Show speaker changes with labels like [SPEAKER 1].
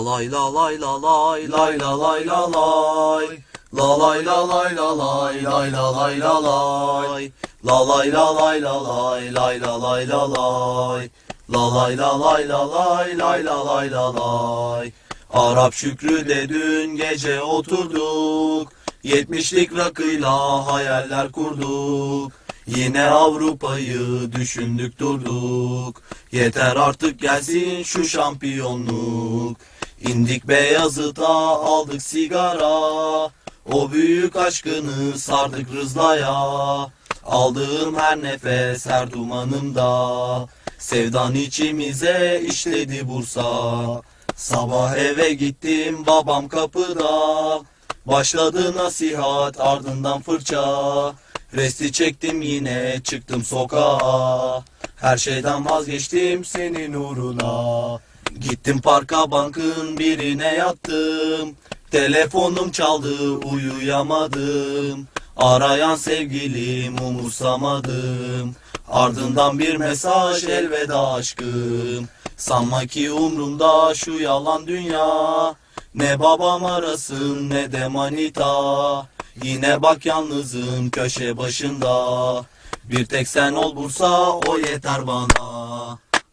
[SPEAKER 1] Lay la lay la lay lay la lay la lay La lay la lay la lay lay la lay la lay La lay la lay la lay lay la lay la lay La lay la lay la lay lay la lay la lay Arap Şükrü de dün gece oturduk Yetmişlik rakıyla hayaller kurduk Yine Avrupa'yı düşündük durduk Yeter artık gelsin şu şampiyonluk İndik Beyazıt'a aldık sigara. O büyük aşkını sardık rızlaya. Aldığım her nefes her dumanımda. Sevdan içimize işledi Bursa. Sabah eve gittim babam kapıda. Başladı nasihat ardından fırça. Resti çektim yine çıktım sokağa. Her şeyden vazgeçtim senin uğruna Gittim parka bankın birine yattım. Telefonum çaldı uyuyamadım. Arayan sevgilim umursamadım. Ardından bir mesaj elveda aşkım. Sanma ki umrumda şu yalan dünya. Ne babam arasın ne de manita. Yine bak yalnızım köşe başında. Bir tek sen ol Bursa o yeter bana